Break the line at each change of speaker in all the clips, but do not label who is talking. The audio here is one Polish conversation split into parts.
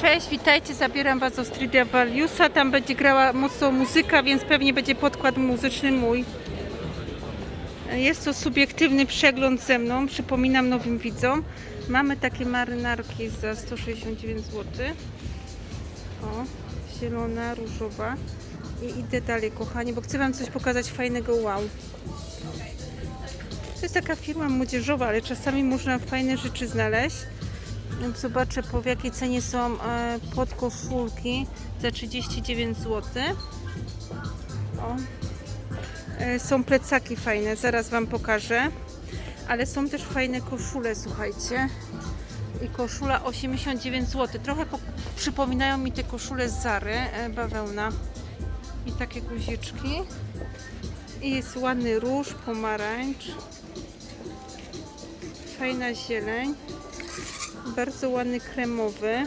Cześć, witajcie, zabieram Was do Street Valuesa. Tam będzie grała mocno muzyka, więc pewnie będzie podkład muzyczny mój. Jest to subiektywny przegląd ze mną, przypominam nowym widzom. Mamy takie marynarki za 169 zł. O, zielona, różowa. I idę dalej, kochani, bo chcę Wam coś pokazać fajnego, wow. To jest taka firma młodzieżowa, ale czasami można fajne rzeczy znaleźć. Zobaczę po jakiej cenie są e, podkoszulki za 39 zł. O. E, są plecaki fajne, zaraz Wam pokażę. Ale są też fajne koszule, słuchajcie. I koszula 89 zł. Trochę po, przypominają mi te koszule z Zary, e, bawełna. I takie guziczki. I jest ładny róż, pomarańcz. Fajna zieleń. Bardzo ładny kremowy.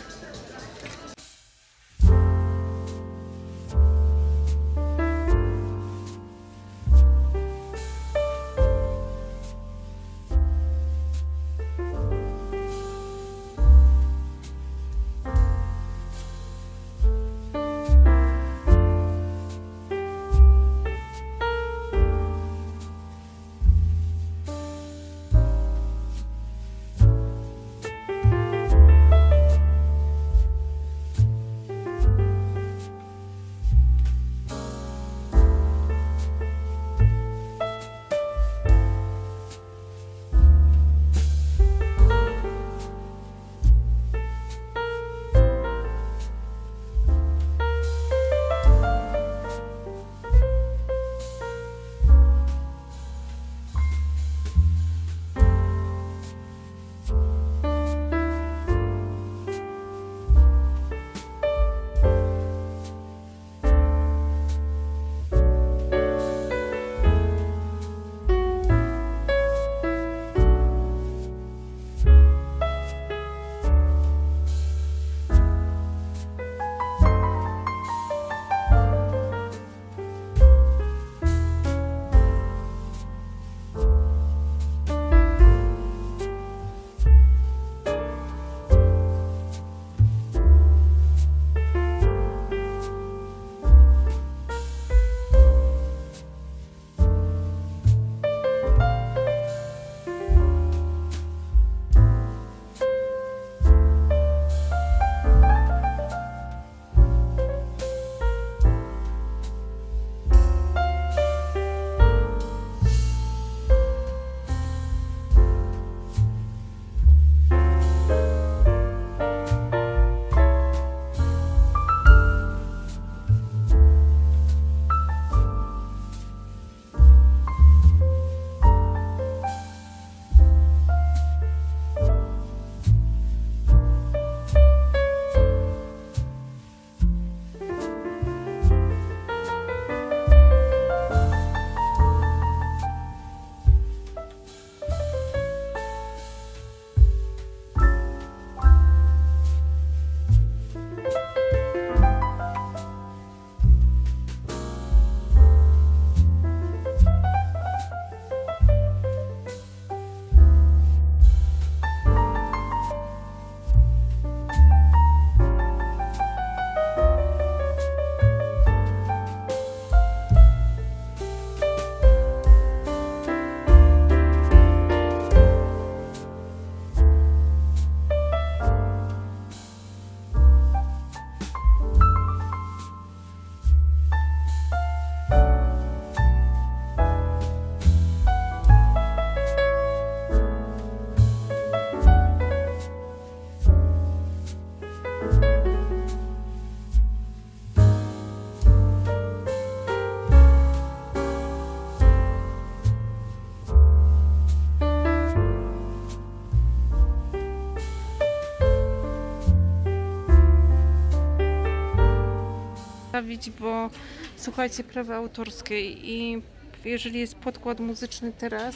Bo słuchajcie prawa autorskie i jeżeli jest podkład muzyczny teraz,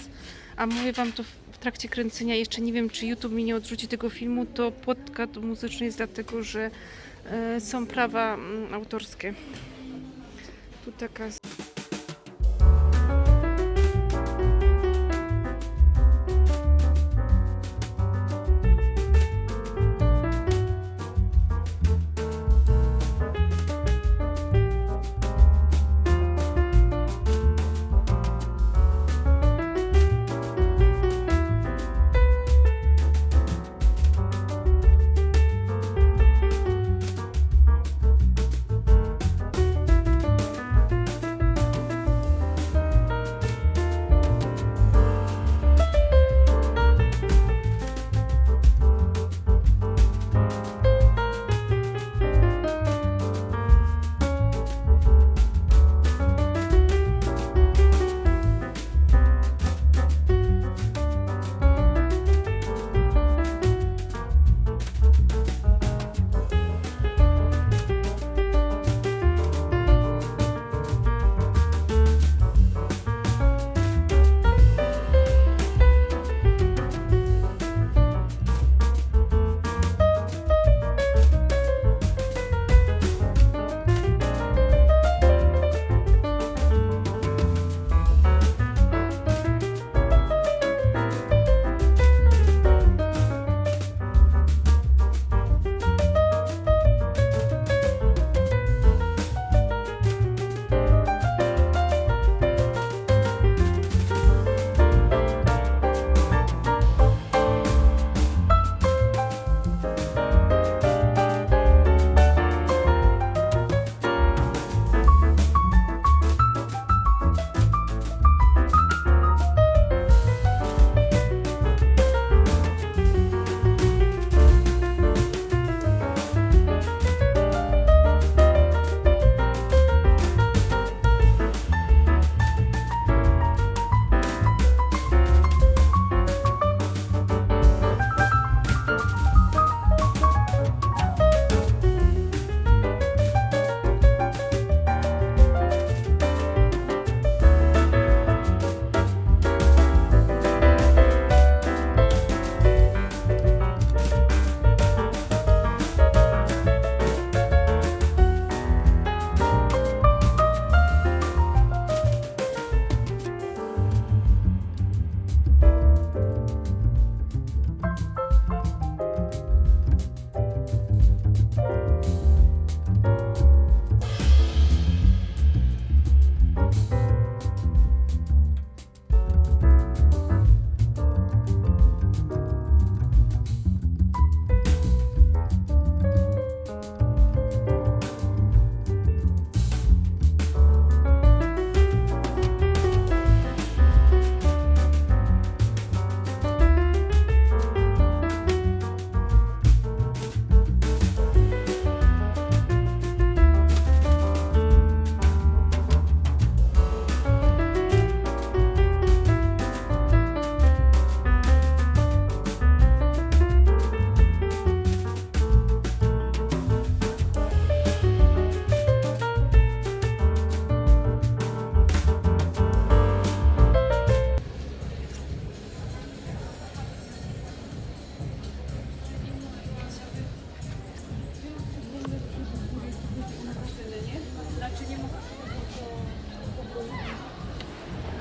a mówię wam to w w trakcie kręcenia, jeszcze nie wiem czy YouTube mi nie odrzuci tego filmu, to podkład muzyczny jest dlatego, że e, są prawa mm, autorskie. Tu taka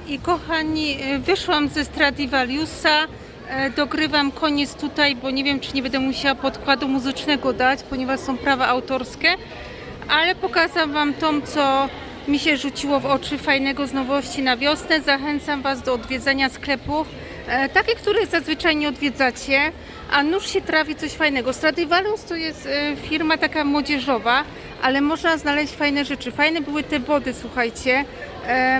I kochani, e, wyszłam ze Stradivariusa, e, dogrywam koniec tutaj, bo nie wiem, czy nie będę musiała podkładu muzycznego dać, ponieważ są prawa autorskie, ale pokazam Wam tą, co mi się rzuciło w oczy fajnego z nowości na wiosnę. Zachęcam Was do odwiedzania sklepów, e, takie, których zazwyczaj nie odwiedzacie, a nuż się trafi coś fajnego. Stradivarius to jest firma taka młodzieżowa, ale można znaleźć fajne rzeczy. Fajne były te body, słuchajcie,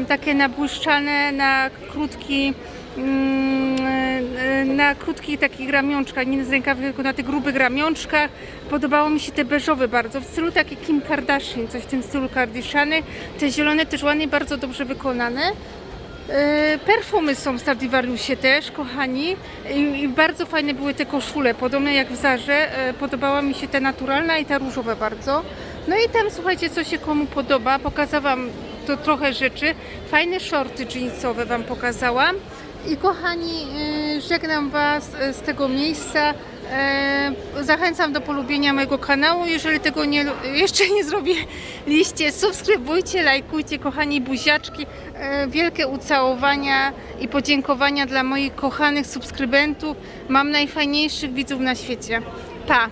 takie nabłyszczane na krótki mm, na krótkich takich ramionczkach, nie z rękawy, tylko na tych grubych ramionczkach. Podobało mi się te beżowe bardzo, w stylu takie Kim Kardashian, coś w tym stylu Kardashiany. Te zielone też ładnie, bardzo dobrze wykonane. E, Perfumy są w Stradivariusie też, kochani. I, I bardzo fajne były te koszule, podobne jak w Zarze. E, Podobała mi się ta naturalna i ta różowa bardzo. No i tam słuchajcie, co się komu podoba. Pokazałam to trochę rzeczy. Fajne shorty jeansowe Wam pokazałam. I kochani, e, żegnam Was e, z tego miejsca. E, Zachęcam do polubienia mojego kanału. Jeżeli tego nie, jeszcze nie zrobiliście, subskrybujcie, lajkujcie, kochani buziaczki. Wielkie ucałowania i podziękowania dla moich kochanych subskrybentów. Mam najfajniejszych widzów na świecie. Pa!